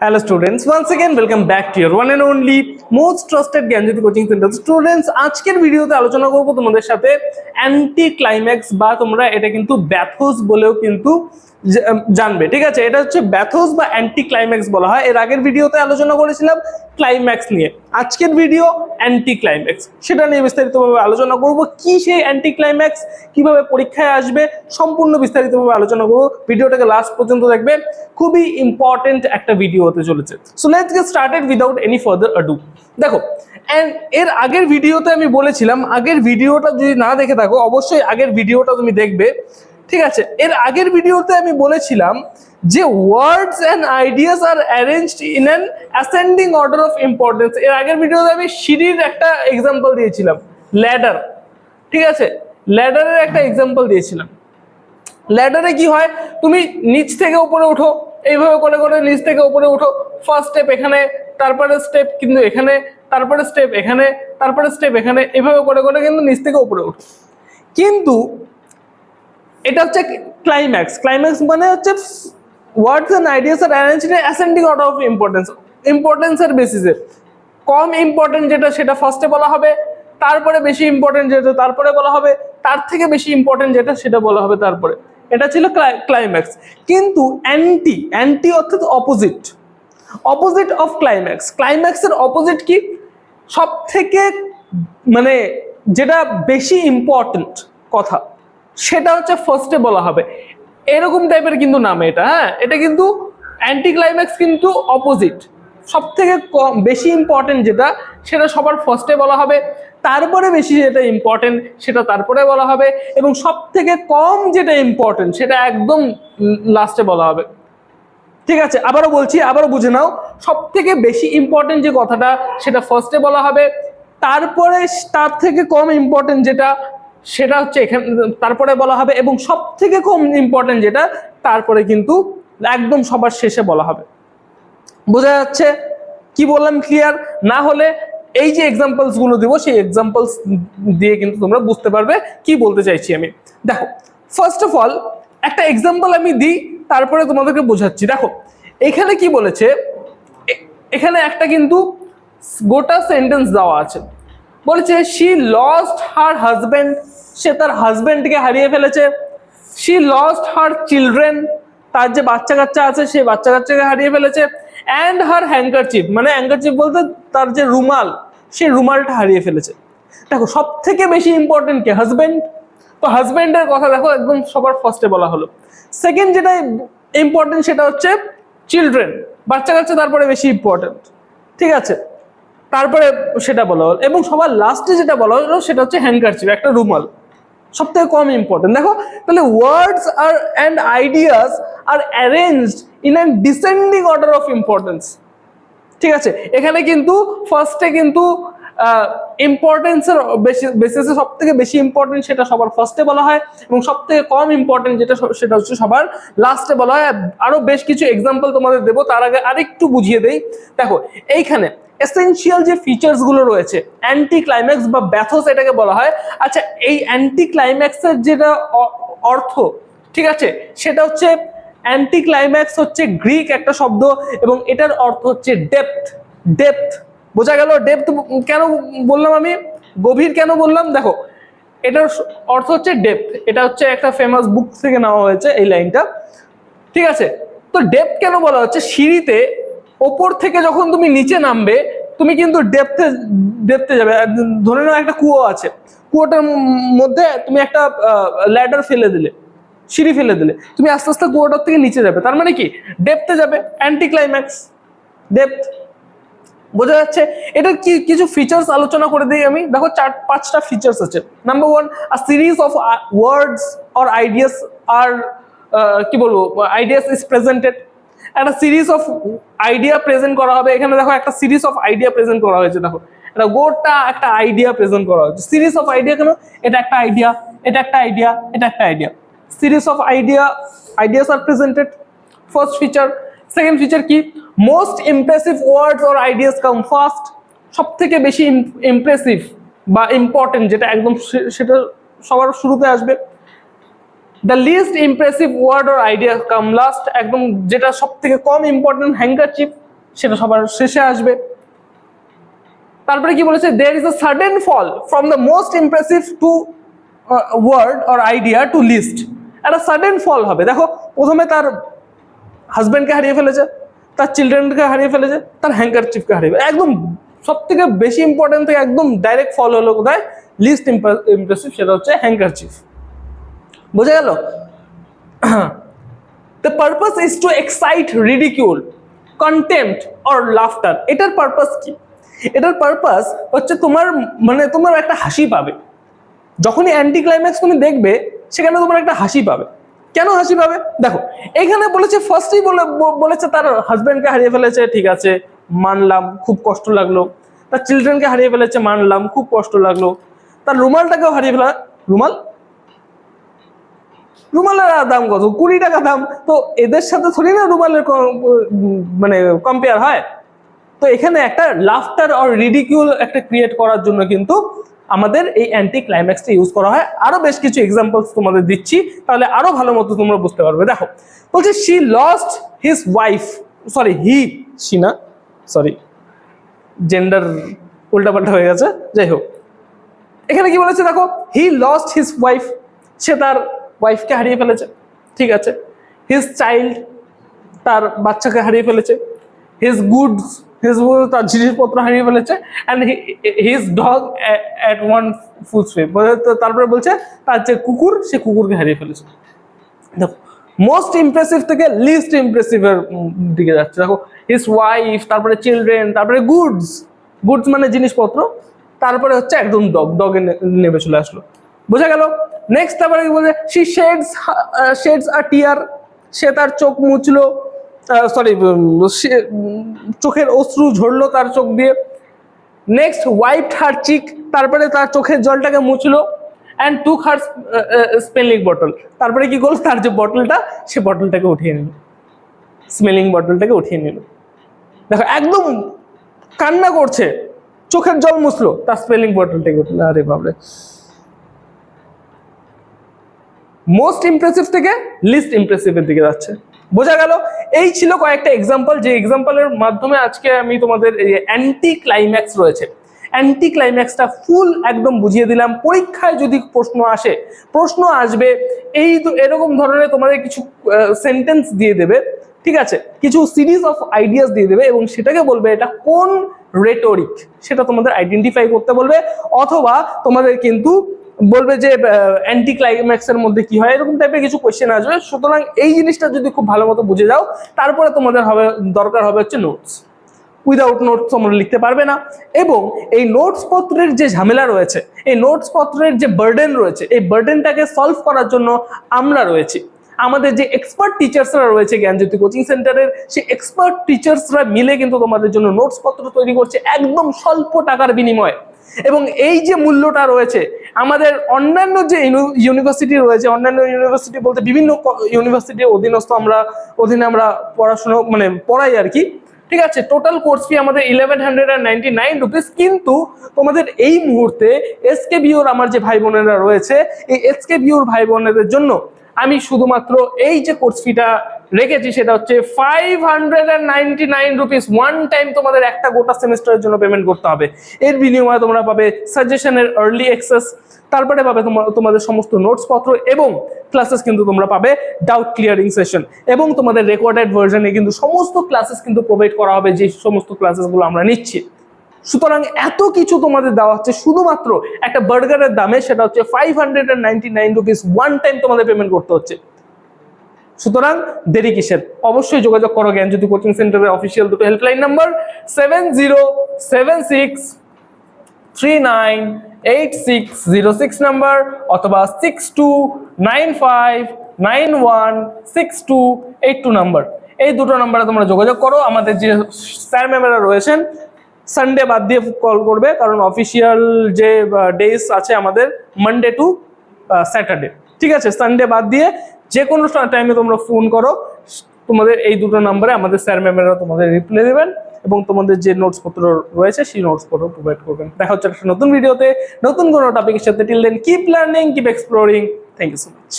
Hello students, once again welcome back to your one and only most trusted Gyanjyoti coaching centre students আজকের ভিডিওতে আলোচনা করব তোমাদের সাথে অ্যান্টি ক্লাইম্যাক্স বা তোমরা এটা কিন্তু ব্যাথোস বলেও কিন্তু জানবে, ঠিক আছে? এটা হচ্ছে ব্যাথোস বা অ্যান্টি ক্লাইম্যাক্স বলা হয়। এর আগের ভিডিওতে আলোচনা করেছিলাম ক্লাইম্যাক্স নিয়ে। আজকের ভিডিও অ্যান্টি ক্লাইম্যাক্স সেটা নিয়ে বিস্তারিতভাবে আলোচনা করব। কি সেই অ্যান্টি ক্লাইম্যাক্স কীভাবে পরীক্ষায় আসবে? সম্পূর্ণ বিস্তারিতভাবে আলোচনা করব। ভিডিওটাকে লাস্ট পর্যন্ত দেখবে খুবই ইম্পর্টেন্ট একটা ভিডিও হতে চলেছে। So let's get started without any further ado দেখো এর আগের ভিডিওতে আমি বলেছিলাম, আগের ভিডিওটা যদি না দেখে থাকো, অবশ্যই আগের ভিডিওটা তুমি দেখবে। ঠিক আছে, এর আগের ভিডিওতে আমি বলেছিলাম যে words and ideas are arranged in an ascending order of importance এর আগের ভিডিওতে আমি সিঁড়ির একটা এক্সাম্পল দিয়েছিলাম ল্যাডার ঠিক আছে ল্যাডারের একটা এক্সাম্পল দিয়েছিলাম। ল্যাডারে কি হয়, তুমি নিচ থেকে উপরে উঠো, এইভাবে করে করে নিচ থেকে উপরে উঠো ফার্স্ট স্টেপ এখানে, তারপরে স্টেপ কিন্তু এখানে, তারপরে স্টেপ এখানে, তারপরে স্টেপ এখানে, এভাবে করে করে কিন্তু নিচ থেকে উপরে উঠো। কিন্তু এটা হচ্ছে ক্লাইম্যাক্স ক্লাইম্যাক্স মানে হচ্ছে words and ideas are arrange in ascending order of importance ইম্পর্টেন্সের বেসিসে কম ইম্পর্টেন্ট যেটা সেটা ফার্স্টে বলা হবে, তারপরে বেশি ইম্পর্টেন্ট যেটা তারপরে বলা হবে, তার থেকে বেশি ইম্পর্টেন্ট যেটা সেটা বলা হবে তারপরে। এটা ছিল ক্লাইম্যাক্স কিন্তু অ্যান্টি অ্যান্টি অর্থাৎ অপোজিট অপোজিট অফ ক্লাইম্যাক্স ক্লাইম্যাক্সের অপোজিট কি? সব থেকে মানে যেটা বেশি ইম্পর্টেন্ট কথা। সেটা হচ্ছে ফার্স্টে বলা হবে। এরকম টাইপের কিন্তু নাম এটা হ্যাঁ? এটা কিন্তু অ্যান্টি ক্লাইম্যাক্স কিন্তু অপোজিট সব থেকে কম, বেশি ইম্পর্টেন্ট যেটা, সেটা সবার ফার্স্টে বলা হবে। তারপরে বেশি যেটা ইম্পর্টেন্ট সেটা তারপরে বলা হবে। এবং সব থেকে কম যেটা ইম্পর্টেন্ট সেটা একদম লাস্টে বলা হবে। ঠিক আছে, আবারও বলছি, আবারও বুঝে নাও। সব থেকে বেশি ইম্পর্টেন্ট যে কথাটা, সেটা ফার্স্টে বলা হবে। তারপরে তার থেকে কম ইম্পর্টেন্ট যেটা সেটা হচ্ছে এখানে, তারপরে বলা হবে এবং সব থেকে কম ইম্পর্টেন্ট যেটা, তারপরে কিন্তু একদম সবার শেষে বলা হবে। বোঝা যাচ্ছে? কি বললাম ক্লিয়ার না হলে এই যে এক্সাম্পলসগুলো দিব, সেই এক্সাম্পলস দিয়ে কিন্তু তোমরা বুঝতে পারবে কি বলতে চাইছি আমি। দেখো ফার্স্ট অফ অল একটা এক্সাম্পল আমি দিই, তারপরে তোমাদেরকে বোঝাচ্ছি। দেখো, এখানে কি বলেছে? এখানে একটা কিন্তু গোটা সেন্টেন্স দেওয়া আছে। বলেছে শি লস্ট হার হাজবেন্ড সে তার হাজব্যান্ডকে হারিয়ে ফেলেছে। শি লস্ট হার চিলড্রেন তার যে বাচ্চা কাচ্চা আছে সেই বাচ্চা কাচ্চাকে হারিয়ে ফেলেছে। অ্যান্ড হার হ্যাঙ্কারচিপ মানে হ্যাঙ্কারচিপ বলতে তার যে রুমাল সেই রুমালটা হারিয়ে ফেলেছে। দেখো সব থেকে বেশি ইম্পর্টেন্ট কে হাজবেন্ড তো হাজবেন্ডের কথা দেখো, একদম সবার ফার্স্টে বলা হলো। সেকেন্ড যেটা ইম্পর্টেন্ট সেটা হচ্ছে চিলড্রেন বাচ্চা কাচ্চা তারপরে বেশি ইম্পর্টেন্ট ঠিক আছে? তারপরে সেটা বলা হলো। এবং সবার লাস্টে যেটা বলা হলো, সেটা হচ্ছে হ্যান্ডকারচিপ একটা রুমাল। সব থেকে কম ইম্পর্টেন্ট দেখো, তাহলে words are and ideas are arranged in an descending order of importance ঠিক আছে? এখানে কিন্তু ফার্স্টে কিন্তু ইম্পর্টেন্সের বেসিসে সব থেকে বেশি ইম্পর্টেন্ট সেটা সবার ফার্স্টে বলা হয়। এবং সব থেকে কম ইম্পর্টেন্ট যেটা, সেটা হচ্ছে সবার লাস্টে বলা হয়। আরও বেশ কিছু এক্সাম্পল তোমাদের দেবো, তার আগে আরেকটু বুঝিয়ে দেই। দেখো, এইখানে এসেনশিয়াল যে ফিচার্সগুলো রয়েছে অ্যান্টি ক্লাইম্যাক্স বা ব্যাথোস এটাকে বলা হয়। আচ্ছা এই অ্যান্টি ক্লাইম্যাক্সের যেটা অর্থ, ঠিক আছে? সেটা হচ্ছে অ্যান্টি ক্লাইম্যাক্স হচ্ছে গ্রিক একটা শব্দ এবং এটার অর্থ হচ্ছে ডেপথ ডেপথ বোঝা গেল? ডেপথ কেন বললাম আমি? গভীর কেন বললাম? দেখো, এটার অর্থ হচ্ছে ডেপথ এটা হচ্ছে একটা ফেমাস বুক থেকে নেওয়া হয়েছে এই লাইনটা। ঠিক আছে? তো ডেপথ কেন বলা হচ্ছে? সিঁড়িতে ওপর থেকে যখন তুমি নিচে নামবে, তুমি কিন্তু ডেপথে ডেপথে যাবে। ধরে নাও একটা কুয়ো আছে। কুয়োটার মধ্যে তুমি একটা ল্যাডার ফেলে দিলে, সিঁড়ি ফেলে দিলে। তুমি আস্তে আস্তে কুয়োটার থেকে নিচে যাবে। তার মানে কি? ডেপথে যাবে অ্যান্টি ক্লাইম্যাক্স ডেপথ বোঝা যাচ্ছে? এটার কি, কিছু ফিচার্স আলোচনা করে দিই আমি। দেখো চার, পাঁচটা ফিচার্স আছে। Number one a series of words or ideas আর কি বলব? আইডিয়াস ইজ প্রেজেন্টেড একটা সিরিজ অফ আইডিয়া প্রেজেন্ট করা হবে। এখানে দেখো একটা সিরিজ অফ আইডিয়া প্রেজেন্ট করা হয়েছে, দেখো। এটা গোটা একটা আইডিয়া প্রেজেন্ট করা হয়েছে। সিরিজ অফ আইডিয়া কেন? এটা একটা আইডিয়া এটা একটা আইডিয়া এটা একটা idea series of idea ideas are presented first feature second feature কি? Most impressive words or ideas come first সব থেকে বেশি ইমপ্রেসিভ বা ইম্পর্টেন্ট যেটা একদম সেটা সবার শুরুতে আসবে। The least impressive word or idea come last একদম যেটা সব থেকে কম ইম্পর্টেন্ট হ্যাঙ্কারচিপ সেটা সবার শেষে আসবে। তারপরে কি বলেছে? There is a sudden fall from the most impressive to word or idea to least একটা সাডেন ফল হবে। দেখো, প্রথমে তার হাজব্যান্ডকে হারিয়ে ফেলেছে, তার চিলড্রেনকে হারিয়ে ফেলেছে, তার হ্যাঙ্কার চিফকে হারিয়ে ফেলে একদম সব থেকে বেশি ইম্পর্টেন্ট থেকে একদম ডাইরেক্ট ফল হলো কোথায়? লিস্ট ইমপ্রেসিভ সেটা হচ্ছে হ্যাঙ্কার চিফ বোঝা গেল? The purpose is to excite ridicule contempt or laughter এটার পারপাস কি? এটার পারপাস হচ্ছে তোমার মানে তোমার একটা হাসি পাবে। যখনই অ্যান্টি ক্লাইম্যাক্স তুমি দেখবে, সেখানে তোমার একটা হাসি পাবে। কেন হাসি পাবে? দেখো, এখানে বলেছে ফার্স্টেই বলে বলেছে তার হাজব্যান্ডকে হারিয়ে ফেলেছে, ঠিক আছে, মানলাম, খুব কষ্ট লাগল। তার চিলড্রেনকে হারিয়ে ফেলেছে, মানলাম, খুব কষ্ট লাগল। তার রুমালটাকেও হারিয়ে ফেলা রুমাল? রুমালের দাম কত? কুড়ি টাকা দাম। তো এদের সাথে থোড়ি না রুমালের মানে কম্পেয়ার হয়? তো এখানে একটা লাফটার অর রিডিকিউল একটা ক্রিয়েট করার জন্য কিন্তু আমাদের এই অ্যান্টি ক্লাইম্যাক্সটা ইউজ করা হয়। আরও বেশ কিছু এক্সাম্পলস তোমাদের দিচ্ছি, তাহলে আরও ভালো মতো তোমরা বুঝতে পারবে। দেখো, বলছে she lost his wife sorry he she না সরি জেন্ডার উল্টাপাল্টা হয়ে গেছে। যাই হোক, এখানে কি বলেছে দেখো হি লস্ট হিজ ওয়াইফ সে তার ওয়াইফকে হারিয়ে ফেলেছে, ঠিক আছে? হিজ চাইল্ড তার বাচ্চাকে হারিয়ে ফেলেছে হিজ গুডস হিজ তার জিনিসপত্র হারিয়ে ফেলেছে and his dog at one full step তারপরে বলছে, তার যে কুকুর, সে কুকুরকে হারিয়ে ফেলেছে। দেখো মোস্ট ইমপ্রেসিভ থেকে লিস্ট ইমপ্রেসিভের দিকে যাচ্ছে। দেখো হিজ ওয়াইফ তারপরে চিলড্রেন তারপরে গুডস গুডস মানে জিনিসপত্র। তারপরে হচ্ছে একদম ডগ ডগে নেমে চলে আসলো। বোঝা গেল? নেক্সট তারপরে বলছে? She sheds sheds a tear সে তার চোখ মুছলো। সরি চোখের অশ্রু ঝরলো তার চোখ দিয়ে। নেক্সট ওয়াইপ হার চিক তারপরে তার চোখের জলটাকে মুছলো and to her spelling bottle তারপরে কি করল? তার যে বটলটা সে বটলটাকে উঠিয়ে নিল। স্মেলিং বটলটাকে উঠিয়ে নিল। দেখো, একদম কান্না করছে। চোখের জল মুছলো, তার স্পেলিং বটলটাকে উঠল আরে বাবরে মোস্ট ইমপ্রেসিভ থেকে লিস্ট ইমপ্রেসিভের দিকে যাচ্ছে। বোঝা গেল, এই ছিল কয়েকটা এক্সাম্পল যে এক্সাম্পলের মাধ্যমে আজকে আমি তোমাদের অ্যান্টি ক্লাইম্যাক্স রয়েছে। অ্যান্টি ক্লাইম্যাক্সটা ফুল একদম বুঝিয়ে দিলাম। পরীক্ষায় যদি প্রশ্ন আসে, প্রশ্ন আসবে, এই তো এরকম ধরনের তোমাদের কিছু সেন্টেন্স দিয়ে দেবে, ঠিক আছে? কিছু সিরিজ অফ আইডিয়াস দিয়ে দেবে এবং সেটাকে বলবে এটা কোন রেটোরিক সেটা তোমাদের আইডেন্টিফাই করতে বলবে, অথবা তোমাদের কিন্তু বলবে যে অ্যান্টি ক্লাইম্যাক্সের মধ্যে কি হয়, এরকম টাইপের কিছু কোয়েশ্চেন আসবে। সুতরাং এই জিনিসটা যদি খুব ভালো মতো বুঝে যাও, তারপরে তোমাদের হবে, দরকার হবে হচ্ছে নোটস উইদাউট নোটস তোমরা লিখতে পারবে না। এবং এই নোটস পত্রের যে ঝামেলা রয়েছে, এই নোটস পত্রের যে বার্ডেন রয়েছে, এই বার্ডেনটাকে সলভ করার জন্য আমরা রয়েছি। আমাদের যে এক্সপার্ট টিচার্সরা রয়েছে জ্ঞানজ্যোতি কোচিং সেন্টারের সেই এক্সপার্ট টিচার্সরা মিলে কিন্তু তোমাদের জন্য নোটস পত্র তৈরি করছে একদম স্বল্প টাকার বিনিময়ে। এবং এই যে মূল্যটা রয়েছে, আমাদের অন্যান্য যে ইউনিভার্সিটি রয়েছে, অন্যান্য ইউনিভার্সিটি বলতে বিভিন্ন ইউনিভার্সিটির অধীনস্থ আমরা, অধীনে আমরা পড়াশুনো মানে পড়াই আর কি। ঠিক আছে টোটাল কোর্স ফি আমাদের eleven hundred and ninety nine rupees কিন্তু তোমাদের এই মুহূর্তে এসকে বিওর আমার যে ভাই বোনেরা রয়েছে, এই এসকে বিওর ভাই বোনেদের জন্য আমি শুধুমাত্র এই যে কোর্স ফিটা রেখেছি, সেটা হচ্ছে five hundred and ninety nine rupees one time তোমাদের একটা গোটা সেমিস্টারের জন্য পেমেন্ট করতে হবে। এর বিনিময়ে তোমরা পাবে সাজেশনের আর্লি অ্যাক্সেস তারপরে পাবে তোমাদের সমস্ত নোটস পত্র এবং ক্লাসেস কিন্তু তোমরা পাবে ডাউট ক্লিয়ারিং সেশন এবং তোমাদের রেকর্ডেড ভার্জনে কিন্তু সমস্ত ক্লাসেস কিন্তু প্রোভাইড করা হবে, যে সমস্ত ক্লাসেসগুলো আমরা নিচ্ছি। সুতরাং এত কিছু তোমাদের দেওয়া হচ্ছে, শুধুমাত্র একটা বার্গারের দামে, সেটা হচ্ছে five hundred and ninety nine rupees one time তোমাদের পেমেন্ট করতে হচ্ছে। সুতরাং দেরি কিসের? অবশ্যই যোগাযোগ করো জ্ঞান জ্ঞানজ্যোতি কোচিং সেন্টারের অফিসিয়াল দুটো helpline number seven zero seven six three nine eight six zero six number অথবা six two nine five nine one six two eight two number. এই দুটো নাম্বারে তোমরা যোগাযোগ করো। আমাদের যে স্যার ম্যামেরা রয়েছেন সানডে বাদ দিয়ে কল করবে, কারণ অফিসিয়াল যে ডেজ আছে আমাদের মানডে টু স্যাটারডে ঠিক আছে সানডে বাদ দিয়ে যে কোনো টাইমে তোমরা ফোন করো, তোমাদের এই দুটো নাম্বারে আমাদের স্যার ম্যামেরা তোমাদের রিপ্লাই দেবেন এবং তোমাদের যে নোটস পত্র রয়েছে সেই নোটস পত্র প্রোভাইড করবেন। দেখা হচ্ছে একটা নতুন ভিডিওতে নতুন কোনো টপিকের সাথে। Till then keep learning keep exploring thank you so much